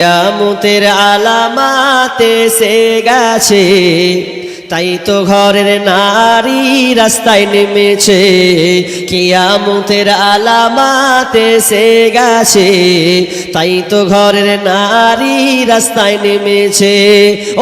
কিয়ামতের আলামাতে সে গেছে। তাই তো ঘরের নারী রাস্তায় নেমেছে, কিয়ামতের আলামাতে সে গেছে। তাই তো ঘরের নারী রাস্তায় নেমেছে।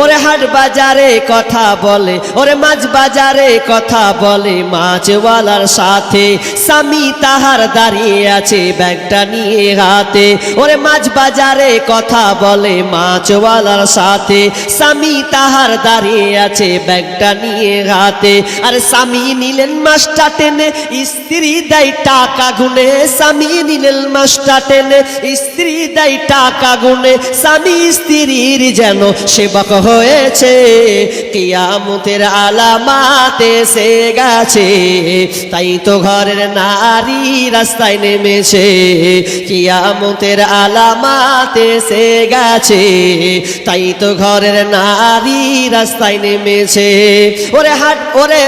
ওরে হাট বাজারে কথা বলে, ওরে মাছ বাজারে কথা বলে, মাছওয়ালার সাথে স্বামী তাহার দাঁড়িয়ে আছে ব্যাগটা নিয়ে হাতে। ওরে মাছ বাজারে কথা বলে, মাছওয়ালার সাথে স্বামী তাহার দাঁড়িয়ে আছে ব্যাগটা নিয়ে হাতে আর স্বামী নিলেন মাছটা টেনে, স্ত্রী দেয় টাকা গুনে। স্বামী নিলেন মাছটা টেনে, স্ত্রী দেয় টাকা গুনে। স্বামী স্ত্রীর যেন সেবক হয়েছে, কিয়ামতের আলামাতে সে গেছে। তাই তো ঘরের নারী রাস্তায় নেমেছে, কিয়ামতের আলামাতে সে গেছে। তাই তো ঘরের নারী রাস্তায় নেমেছে। ওরে হাট, ওরে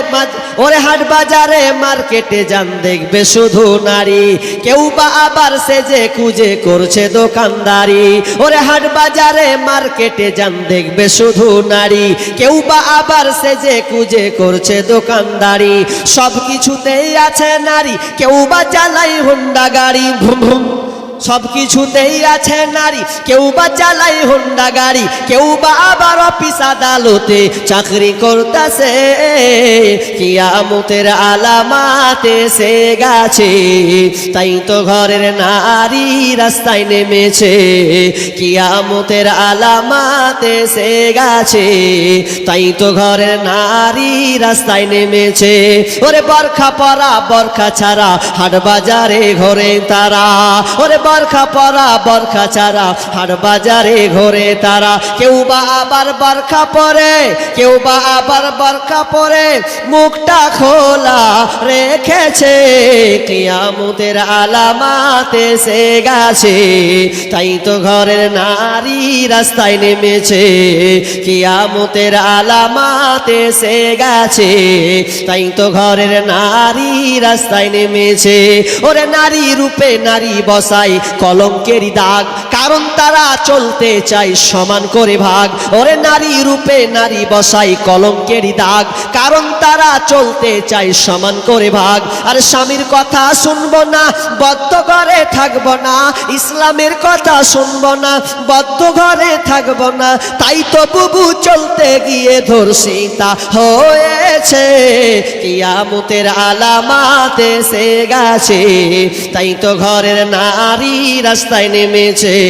ওরে হাট বাজারে মার্কেটে যান দেখবে শুধু নারী। কেউ বা আবার সেজে কুজে করছে দোকানদারি। ওরে হাট বাজারে মার্কেটে যান দেখবে শুধু নারী। কেউ বা আবার সেজে কুজে করছে দোকানদারি। সব কিছুতেই আছে নারী, কেউ বা চালাই হুন্ডা গাড়ি। ভুম ভুম। সব কিছুতেই আছে নারী। কেউ বা চালাই হোন্ডা গাড়ি, কেউ বা আবার অফিস আদালতে চাকরি করতেছে। কিয়ামতের আলামাতে সে গেছে, তাই তো ঘরের নারী রাস্তায় নেমেছে। কিয়ামতের আলামাতে সে গেছে, তাই তো ঘরের নারী রাস্তায় নেমেছে। ওরে বরখা পরা, বরখা ছাড়া হাট বাজারে ঘরে তারা। ওরে বরখা পরা, বরখা ছাড়া হাট বাজারে ঘরে তারা। কেউ বা আবার বরখা পরে, কেউ বা আবার বরখা পরে, মুখটা খোলা রেখেছে। কিয়ামতের আলামাতে সে গেছে, তাই তো ঘরের নারী রাস্তায় নেমেছে। কিয়ামতের আলামাতে সে গেছে, তাই তো ঘরের নারী রাস্তায় নেমেছে। ওরে নারী রূপে নারী বসাই কলঙ্কেরই দাগ। কারণ তারা চলতে চায় সমান করে ভাগ। ওরে নারী রূপে নারী বসাই কলঙ্কেরই দাগ। কারণ তারা চলতে চায় সমান করে ভাগ। আর স্বামীর কথা শুনব না, বদ্ধ ঘরে থাকব না, ইসলামের কথা শুনব না, বদ্ধ ঘরে থাকব না। তাই তো বুবু চলতে গিয়ে ধর্ষিতা হয়েছে। কিয়ামতের আলামাতে সে গেছে। তাই তো ঘরের নারী রাস্তায় নেমেছে।